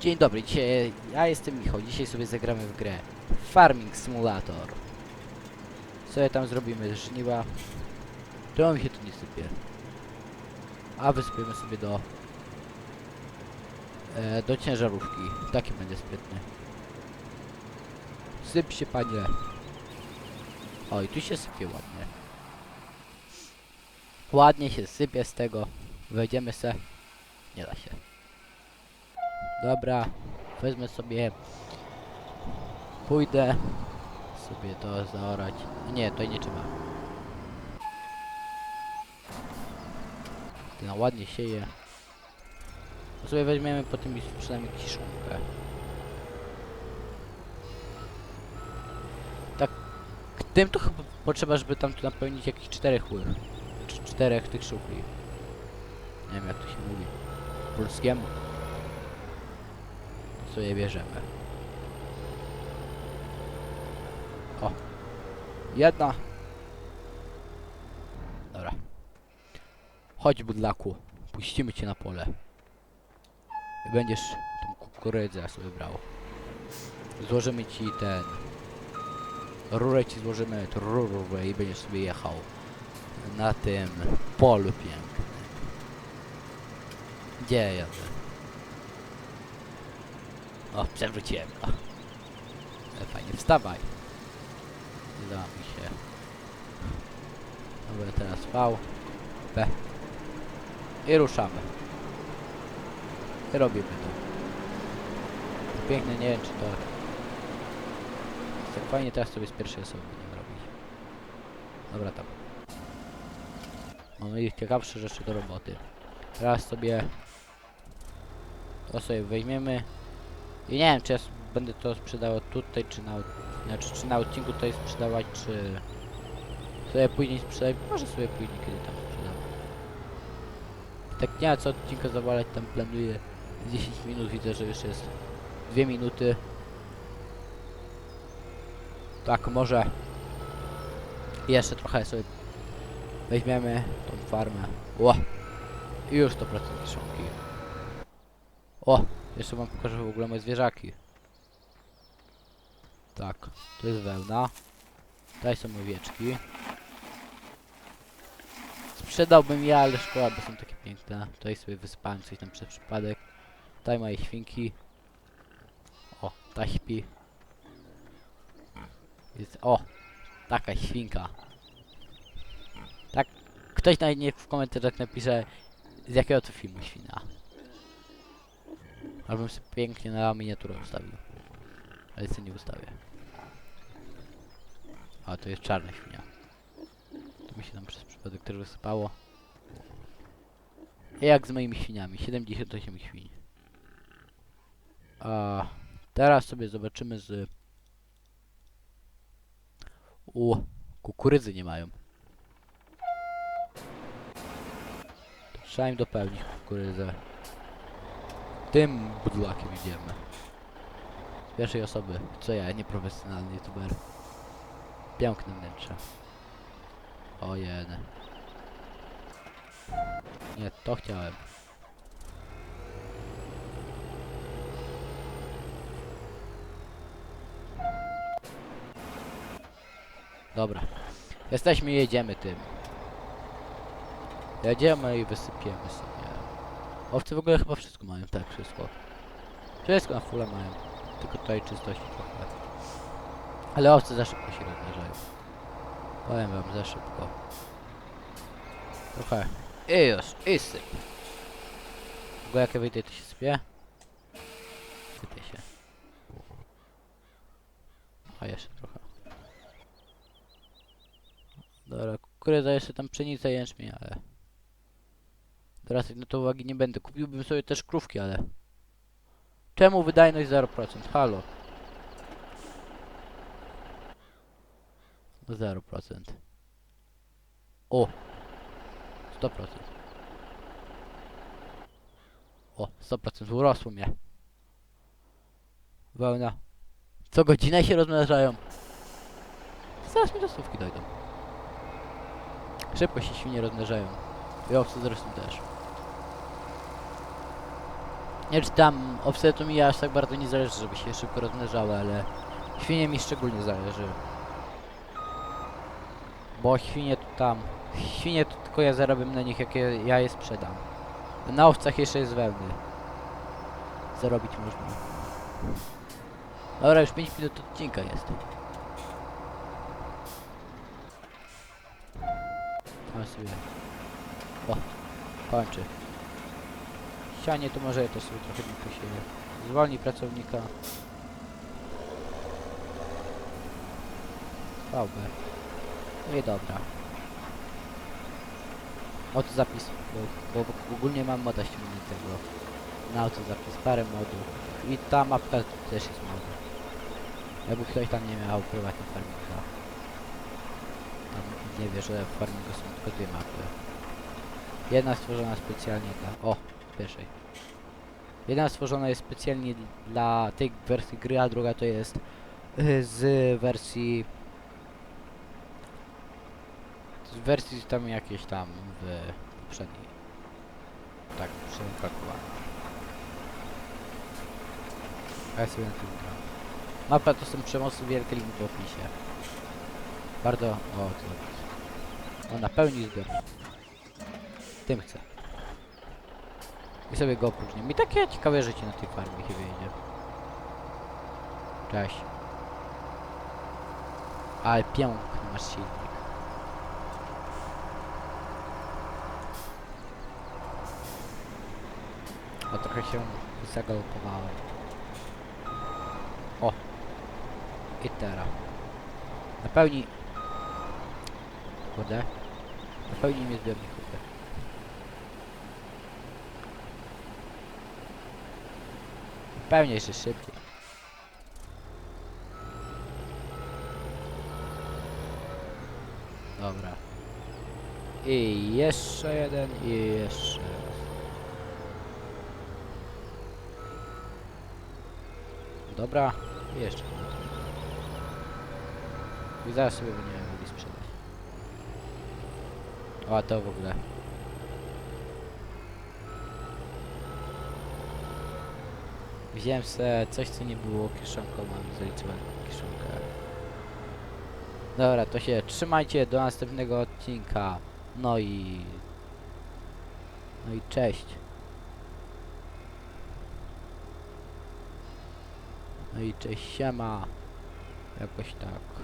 Dzień dobry, dzisiaj ja jestem Michał, dzisiaj sobie zagramy w grę Farming Simulator. Co tam zrobimy? Żniwa. Czemu mi się tu nie sypie? A wysypiemy sobie do... E, do ciężarówki. Taki będzie sprytny. Syp się panie. O i tu się sypie ładnie. Ładnie się sypie z tego. Wejdziemy se. Nie da się. Dobra, wezmę sobie, pójdę sobie to zaorać. Nie, to nie trzeba. No ładnie sieje. To sobie weźmiemy po tym przynajmniej kiszonkę. Tak, tym to chyba potrzeba, żeby tam tu napełnić jakieś czterech. Cz- czterech tych szufli. Nie wiem jak to się mówi. Polskiemu sobie bierzemy. O. Jedna. Dobra. Chodź budlaku. Puścimy cię na pole. I będziesz tą kukurydzę sobie brał. Złożymy ci ten... Rurę ci złożymy, tą rurę i będziesz sobie jechał na tym polu pięknym. Gdzie ja jadę? O, przewróciłem. Ale fajnie, wstawaj. Nie da mi się. Dobra, teraz V. B. I ruszamy. I robimy to. to piękne, nie wiem czy to... Tak fajnie teraz sobie z pierwszej osoby będziemy robić. Dobra, tam. Mamy ich ciekawsze rzeczy do roboty. Teraz sobie... To sobie weźmiemy. I nie wiem, czy ja będę to sprzedawał tutaj, czy na, znaczy, czy na odcinku tutaj sprzedawać, czy sobie później sprzedać. Może sobie później kiedy tam sprzedam. Tak nie ma co odcinka zawalać, tam planuję 10 minut, widzę, że już jest 2 minuty. Tak, może jeszcze trochę sobie weźmiemy tą farmę. I już 100% kiszonki. O! Jeszcze wam pokażę w ogóle moje zwierzaki. Tak, to jest wełna. Tutaj są owieczki. Sprzedałbym je, ale szkoda, bo są takie piękne. Tutaj sobie wysypałem coś tam przez przypadek. Tutaj moje świnki. O, ta śpi. Jest, o, taka świnka. Tak, ktoś nawet w komentarzach napisze z jakiego to filmu świna. Albo sobie pięknie na miniaturę ustawił. Ale sobie nie ustawię. A to jest czarna świnia. To mi się tam przez przypadek też wysypało. Jak z moimi świniami. 78 świń. A teraz sobie zobaczymy z... U, kukurydzy nie mają. To trzeba im dopełnić kukurydzę. Tym budlakiem idziemy. Z pierwszej osoby. Co ja, nieprofesjonalny youtuber. Piękne wnętrze. O jeden. Nie, to chciałem. Dobra. Jesteśmy jedziemy tym. Jedziemy i wysypiemy sobie. Owce w ogóle chyba wszystko mają, tak, wszystko. Wszystko na fulla mają. Tylko tutaj czystości trochę. Ale owce za szybko się rozmnażają. Powiem wam, za szybko. Trochę. I już, i syp. W ogóle jak ja wyjdę, to się sypie? Sypie się. A jeszcze trochę. Dobra, kukurydza jeszcze tam pszenica jęczmień, ale... Teraz na to uwagi nie będę. Kupiłbym sobie też krówki, ale... Czemu wydajność 0%? Halo. 0%. O! 100%. O, 100% urosło mnie. Wełna. Co godzinę się rozmnażają. Zaraz mi do stówki dojdą. Szybko się świnie rozmnażają. I owce zresztą też. Nie czy tam to mi aż tak bardzo nie zależy, żeby się szybko rozmnażały, ale świnie mi szczególnie zależy. Bo świnie to tam... Świnie to tylko ja zarabiam na nich, jak je, ja je sprzedam. Na owcach jeszcze jest wełny. Zarobić można. Dobra, już 5 minut odcinka jest. Tam sobie... O, kończy. Sianie to może to sobie trochę mi posieje. Zwolni pracownika. VB. No i dobra. Autozapis, bo, bo ogólnie mam moda ściągniętego na autozapis, parę modów. I ta mapka też jest moda. Jakby ktoś tam nie miał prywatnie farminga. Tam nie wie, że w farmingu są tylko dwie mapy. Jedna stworzona specjalnie dla... O! Pierwszej. Jedna stworzona jest specjalnie dla tej wersji gry, a druga to jest y, z wersji... Z wersji tam jakieś tam w poprzedniej. Tak. A ja sobie na tym gram. Mapa to są przemocy wielkie link w opisie. Bardzo... O, to... O, napełni zbiornik. Tym chcę. I sobie go opróżnię. I takie ciekawe życie na tej farmie się wyjdzie. Cześć. Ale piękny masz silnik. O, trochę się zagalopowałem. O. I teraz. Napełni... Kurde. Napełni mnie zbiornik kurde. Pewnie jeszcze szybciej. Dobra. I jeszcze jeden i jeszcze raz. Dobra, i jeszcze. I zaraz sobie będziemy mogli sprzedać. O, to w ogóle. Wziąłem se coś, co nie było kieszonką, mam zaliczowaną kieszonkę. Dobra, to się trzymajcie do następnego odcinka. No i... No i cześć. No i cześć, siema. Jakoś tak.